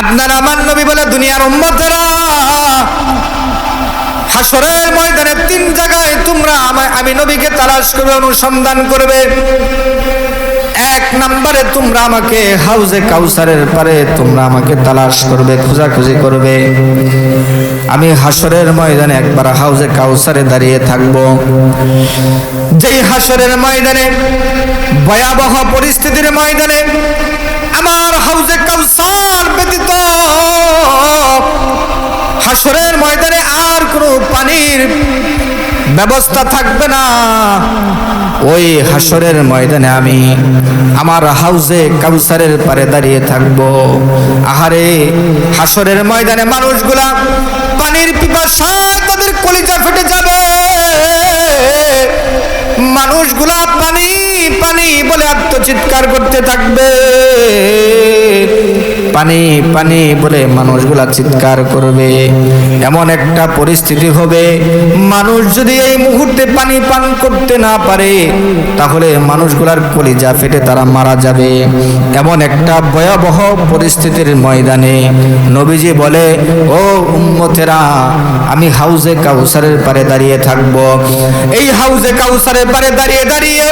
আপনার আমার নবী বলে দুনিয়ার উম্মতেরা হাসরের ময়দানে তিন জায়গায় তোমরা আমি নবীকে তালাশ করবে, অনুসন্ধান করবে। এক নম্বরে তোমরা আমাকে হাউজে কাউসারের পারে তোমরা আমাকে তালাশ করবে, খোঁজাখুঁজি করবে। আমি হাসরের ময়দানে একবার হাউজে কাউসারে দাঁড়িয়ে থাকব। যেই হাসরের ময়দানে, ভয়াবহ পরিস্থিতির ময়দানে আমার হাউজে কাউসার ব্যতীত হাসরের ময়দানে আর কোনো পানির ব্যবস্থা থাকবে না। ওই হাসরের ময়দানে আমি আমার হাউজে কাউসারের পারে দাঁড়িয়ে থাকব। আহারে, হাসরের ময়দানে মানুষগুলা পানির পিপাসায় তাদের কলিজা ফেটে যাবে। মানুষগুলা পানি পানি বলে আত্মচিৎকার করতে থাকবে। পানি পানি বলে মানুষগুলা চিৎকার করবে। এমন একটা পরিস্থিতি হবে, মানুষ যদি এই মুহূর্তে পানি পান করতে না পারে, তাহলে মানুষগুলার কলিজা ফেটে তারা মারা যাবে। এমন একটা ভয়াবহ পরিস্থিতির ময়দানে নবীজি বলে, ও উম্মতেরা, আমি হাউজে কাউসারের পারে দাঁড়িয়ে থাকব। এই হাউজে কাউসারের পারে দাঁড়িয়ে দাঁড়িয়ে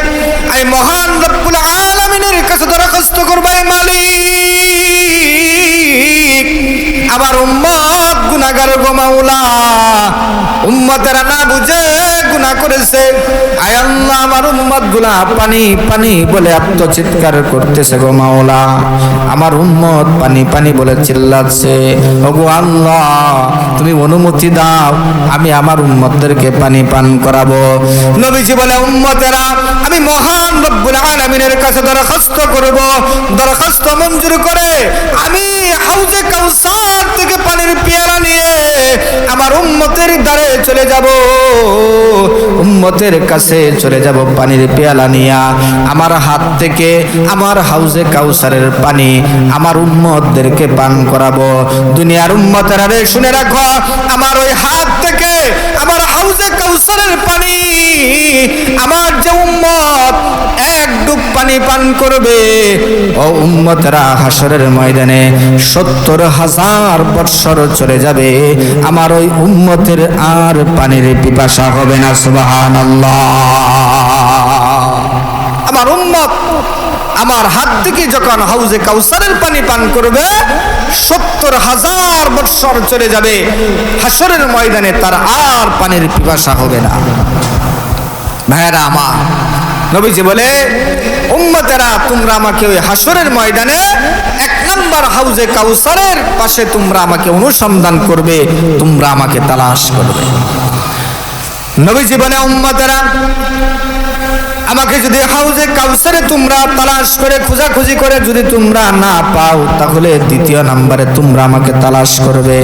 আমি মহান রব্বুল আলামিনের কাছে দরখাস্ত করব "এ মালিক। আমার উম্মত গুনাগার গো মাওলা। উম্মতেরা না বুঝে গুনাহ করেছে। আয় আল্লাহ, আমার উম্মতগুলা পানি পানি বলে আত্মচিৎকার করতেছে গো মাওলা। আমার উম্মত পানি পানি বলে চিল্লাচ্ছে। ওগো আল্লাহ, তুমি অনুমতি দাও, আমি আমার উম্মতদেরকে পানি পান করাবো। নবীজি বলে, উম্মতেরা, আমি মহান রব্বুল আলামিনের কাছে দরখাস্ত করব। দরখাস্ত মঞ্জুর করে আমি হাউজে কাউসার থেকে পানির পেয়ারা নিয়ে আমার উম্মতের দ্বারে চলে যাব। উম্মতের কাছে চলে যাব পানির পেয়ালা নিয়া। আমার হাত থেকে আমার হাউজে কাউসারের পানি আমার উম্মতদেরকে পান করাবো। দুনিয়ার উম্মতেরা রে শুনে রাখো, আমার ওই হাত থেকে আমার হাউজে কাউসারের পানি, আমার যে উম্মত ডুব পানি পান করবে। ও উম্মতেরা হাসরের ময়দানে সত্তর হাজার বৎসর চলে যাবে। আমার ওই উম্মতের আর পানির পিপাসা হবে না সুবাহান আমার উম্মত আমার হাত থেকে যখন হাউজে কাউসারের পানি পান করবে, সত্তর হাজার বৎসর চলে যাবে। হাসরের ময়দানে তার আর পানির পিপাসা হবে না। ভাইরা আমার নবীজি বলে, উম্মতেরা, তোমরা আমাকে ওই হাসরের ময়দানে এক নাম্বার হাউজে কাউসারের পাশে তোমরা আমাকে অনুসন্ধান করবে, তোমরা আমাকে তালাশ করবে। নবীজি বলে, উম্মতেরা আমাকে যদি হাউজে কাউসারে তোমরা তালাশ করে, খোঁজাখুঁজি করে যদি তোমরা না পাও, তাহলে দ্বিতীয় নাম্বারে তোমরা আমাকে তালাশ করবে।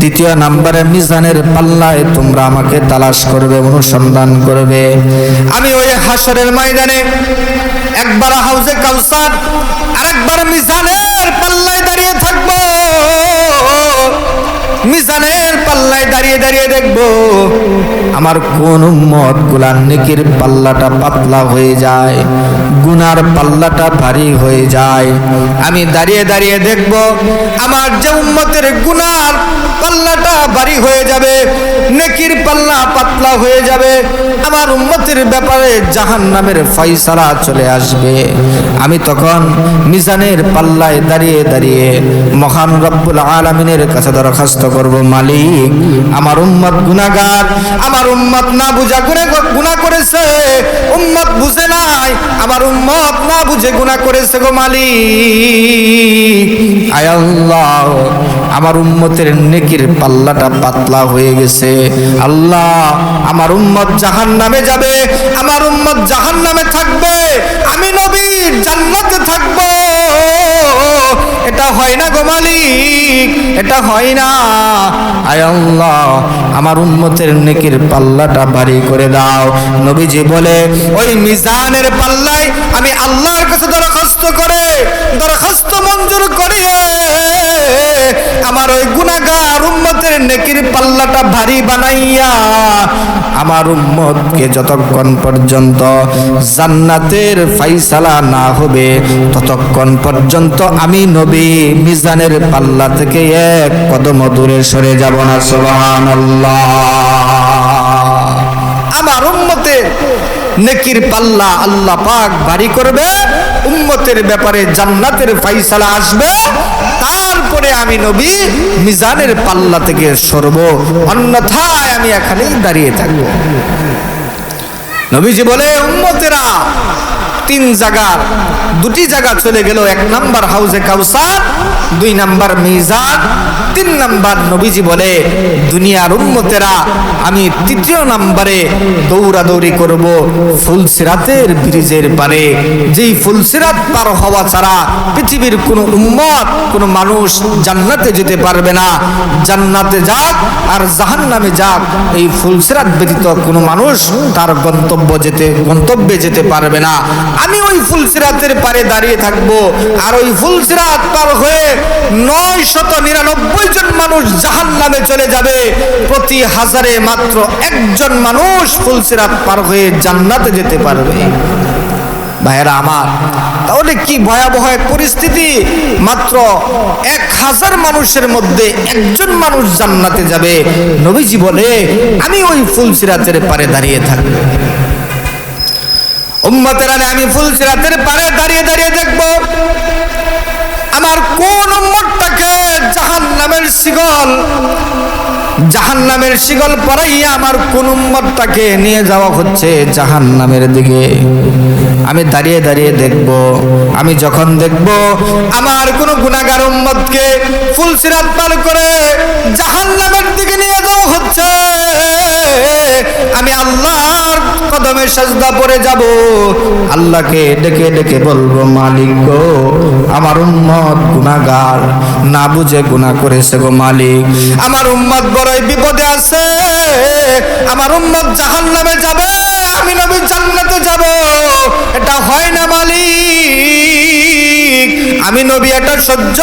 দ্বিতীয় নাম্বারে মিজানের পাল্লায় তোমরা আমাকে তালাশ করবে, অনুসন্ধান করবে। আমি ওই হাসরের ময়দানে একবার হাউজে কাউসার আর একবার মিজানের পাল্লায় দাঁড়িয়ে থাকব। মিজানের পাল্লায় দাঁড়িয়ে দাঁড়িয়ে দেখব আমার কোন উম্মতগুলার নেকির পাল্লাটা পাতলা হয়ে যায়, গুনার পাল্লাটা ভারী হয়ে যায়। আমি দাঁড়িয়ে দাঁড়িয়ে দেখব, আমার যে উম্মতের গুনার পাল্লাটা ভারী হয়ে যাবে, নেকির পাল্লা পাতলা হয়ে যাবে, আমার উম্মতের ব্যাপারে জাহান নামের ফয়সালা চলে আসবে। আমি তখন মিজানের পাল্লায় দাঁড়িয়ে দাঁড়িয়ে মহান রব্বুল আলমিনের কাছে দরখাস্ত করব, মালিক, আমার উম্মত গুনাগার আমার উম্মত না বুঝা করে গুনাহ করেছে, উম্মত বুঝে নাই, আমার উম্মত না বুঝে গুনাহ করেছে গো মালিক। আল্লাহ, আমার উম্মতের নেকির পাল্লাটা পাতলা হয়ে গেছে। আল্লাহ, আমার উম্মত জাহান নামে যাবে, আমার উম্মত জাহান নামে থাকবে। আমি নবীর জান্নাতে এটা হয় না গো মালিক, এটা হয় না। আয় আল্লাহ, আমার উম্মতের নেকির পাল্লাটা ভারী করে দাও। নবীজি বলে, ওই মিজানের পাল্লায় আমি আল্লাহর কাছে দরখাস্ত করে, দরখাস্ত মঞ্জুর করে। আমার ওই গুনাগার উন্মতের নেকির পাল্লাটা ভারী বানাইয়া আমার উম্মতকে যতক্ষণ পর্যন্ত জান্নাতের ফাইসালা না হবে, ততক্ষণ পর্যন্ত আমি নবী মিজানের পাল্লা থেকে এক কদম দূরে সরে যাব না, সুবহানাল্লাহ। আমার উম্মতের নেকির পাল্লা আল্লাহ পাক ভারী করবে, উম্মতের ব্যাপারে জান্নাতের ফাইসালা আসবে তারপরে আমি নবী মিজানের পাল্লা থেকে সরব। অন্যথায় আমি এখানেই দাঁড়িয়ে থাকব। নবীজি বলে, উম্মতেরা, তিন জায়গার দুটি জায়গা চলে গেল। এক নাম্বার হাউজে কাউসার, দুই নাম্বার মিজান, তিন নাম্বার নবীজি বলে, দুনিয়ার উম্মতেরা, আমি তৃতীয় নাম্বারে দৌড়াদৌড়ি করব ফুলসিরাতের ব্রিজের পারে। যেই ফুলসিরাত পার হওয়া ছাড়া পৃথিবীর কোনো উম্মত, কোনো মানুষ জান্নাতে যেতে পারবে না। জান্নাতে যাক আর জাহান্নামে যাক, এই ফুলসিরাত ব্যতীত কোনো মানুষ তার গন্তব্য যেতে, গন্তব্যে যেতে পারবে না। আমি ওই ফুলসিরাতের পারে দাঁড়িয়ে থাকব। আর ওই ফুলসিরাত পার হয়ে নয় শত নিরানব্বই জন মানুষ জাহান নামে চলে যাবে। প্রতি হাজারে মাত্র একজন মানুষ ফুলসিরাত পার হয়ে জান্নাতে যেতে পারবে। ভাইয়েরা আমার, তাহলে কি ভয়াবহ এক পরিস্থিতি? মাত্র এক হাজার মানুষের মধ্যে একজন মানুষ জান্নাতে যাবে। নবীজি বলে, আমি ওই ফুল ফুলসিরাতের পারে দাঁড়িয়ে থাকব। উম্মতেরা আমি ফুল ফুলসিরাতের পারে দাঁড়িয়ে দাঁড়িয়ে দেখব। আমার কোন উম্মতটাকে জাহান নামের শিগল জাহান নামের শিগল পরাইয়া আমার কোন উম্মতটাকে নিয়ে যাওয়া হচ্ছে জাহান নামের দিকে। আমি দাঁড়িয়ে দাঁড়িয়ে দেখব। আমি যখন দেখব, আমার কোন গুণাগার উম্মতকে ফুলসিরাত পার করে জাহান নামের দিকে নিয়ে যাওয়া হচ্ছে। আমি আল্লাহর কদমে সাজদা পরে যাব। আল্লাহকে ডেকে ডেকে বলব, মালিক গো, আমার উম্মত গুনাহগার। না বুঝে গুনাহ করেছে গো মালিক। আমার উম্মত বড়ই বিপদে আছে। আমার উম্মত জাহান্নামে যাবে। আমি নবী জান্নাতে যাব। এটা হয় না মালিক। আমি নবী এটা সহ্য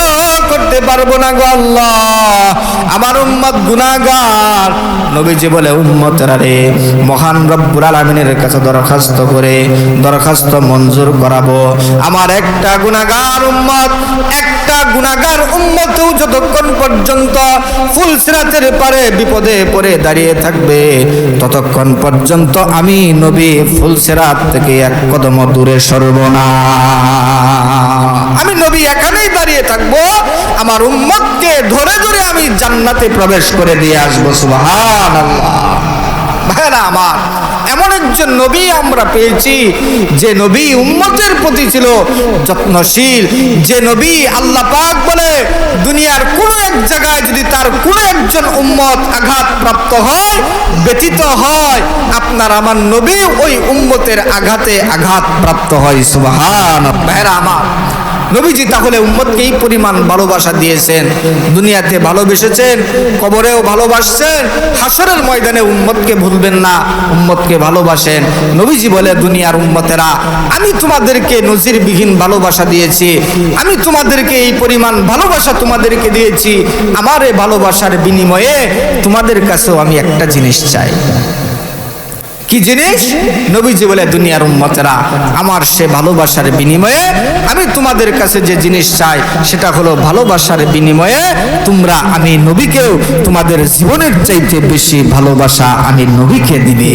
করতে পারব না গো আল্লাহ। আমার উম্মত গুনাহগার। নবীজি বলে, উম্মতেরা রে, মহান রব্বুল আলামিনের কাছে দরখাস্ত করে, দরখাস্ত মঞ্জুর করাবো। আমার একটা গুনাগার উম্মত, একটা গুনাগার উম্মতেও যতক্ষণ পর্যন্ত ফুলসিরাতের পারে বিপদে পড়ে দাঁড়িয়ে থাকবে, ততক্ষণ পর্যন্ত আমি নবী ফুলসিরাত থেকে এক কদম দূরে সরব না। আমি নবী এখানেই দাঁড়িয়ে থাকব। আমার উম্মতকে ধরে ধরে আমি জান্নাতে প্রবেশ করে দিয়ে আসব সুবহান ভাইরা আমার, এমন একজন নবী আমরা পেয়েছি, যে নবী উম্মতের প্রতি ছিল যত্নশীল, যে নবী আল্লাহ পাক বলে দুনিয়ার কোনো এক জায়গায় যদি তার কোনো একজন উম্মত আঘাত প্রাপ্ত হয়, ব্যতীত হয়, আপনার আমার নবী ওই উম্মতের আঘাতে আঘাত প্রাপ্ত হয় সুবহান ভাইরা আমার নবীজি তাহলে উম্মতকে এই পরিমাণ ভালোবাসা দিয়েছেন। দুনিয়াতে ভালোবেসেছেন, কবরেও ভালোবাসছেন, হাসরের ময়দানে উম্মতকে ভুলবেন না, উম্মতকে ভালোবাসেন। নবীজি বলে, দুনিয়ার উম্মতেরা, আমি তোমাদেরকে নজিরবিহীন ভালোবাসা দিয়েছি। আমি তোমাদেরকে এই পরিমাণ ভালোবাসা তোমাদেরকে দিয়েছি। আমার এই ভালোবাসার বিনিময়ে তোমাদের কাছেও আমি একটা জিনিস চাই। কি জিনিস? নবীজি বলে, দুনিয়ার উম্মতেরা, আমার সে ভালোবাসার বিনিময়ে আমি তোমাদের কাছে যে জিনিস চাই, সেটা হলো ভালোবাসার বিনিময়ে তোমরা আমি নবীকেও তোমাদের জীবনের চাইতে বেশি ভালোবাসা আমি নবীকে দিবে।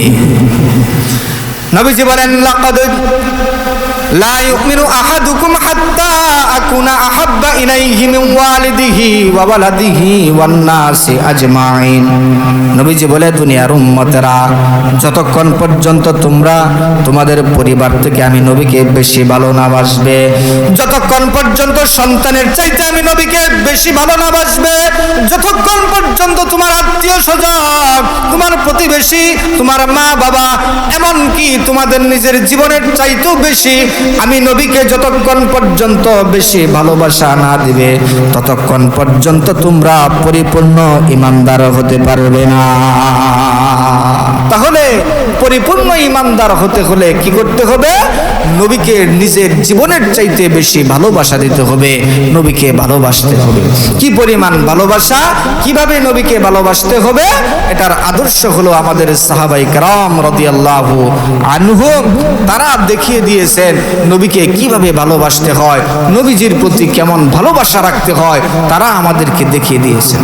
নবীজি বলেন, লাকাদ যতক্ষণ পর্যন্ত তোমরা তোমাদের পরিবার থেকে আমি নবীকে বেশি ভালো না বাসবে, যতক্ষণ পর্যন্ত সন্তানের চাইতে আমি নবীকে বেশি ভালো না বাসবে, যতক্ষণ পর্যন্ত তোমার আত্মীয় স্বজন, তোমার প্রতিবেশী, তোমার মা বাবা এমনকি তোমাদের নিজের জীবনের চাইতেও বেশি আমি নবীকে যতক্ষণ পর্যন্ত বেশি ভালোবাসা না দিবে, ততক্ষণ পর্যন্ত তোমরা পরিপূর্ণ ইমানদার হতে পারবে না। তাহলে পরিপূর্ণ ইমানদার হতে হলে কি করতে হবে? নবীকে নিজের জীবনের চাইতে বেশি ভালোবাসা দিতে হবে। নবীকে ভালোবাসতে হবে। কি পরিমাণ ভালোবাসা? কীভাবে নবীকে ভালোবাসতে হবে? এটার আদর্শ হলো আমাদের সাহাবাই কারাম রদিয়াল্লাহু আনহুম তারা দেখিয়ে দিয়েছেন নবীকে কীভাবে ভালোবাসতে হয়, নবীজির প্রতি কেমন ভালোবাসা রাখতে হয়, তারা আমাদেরকে দেখিয়ে দিয়েছেন।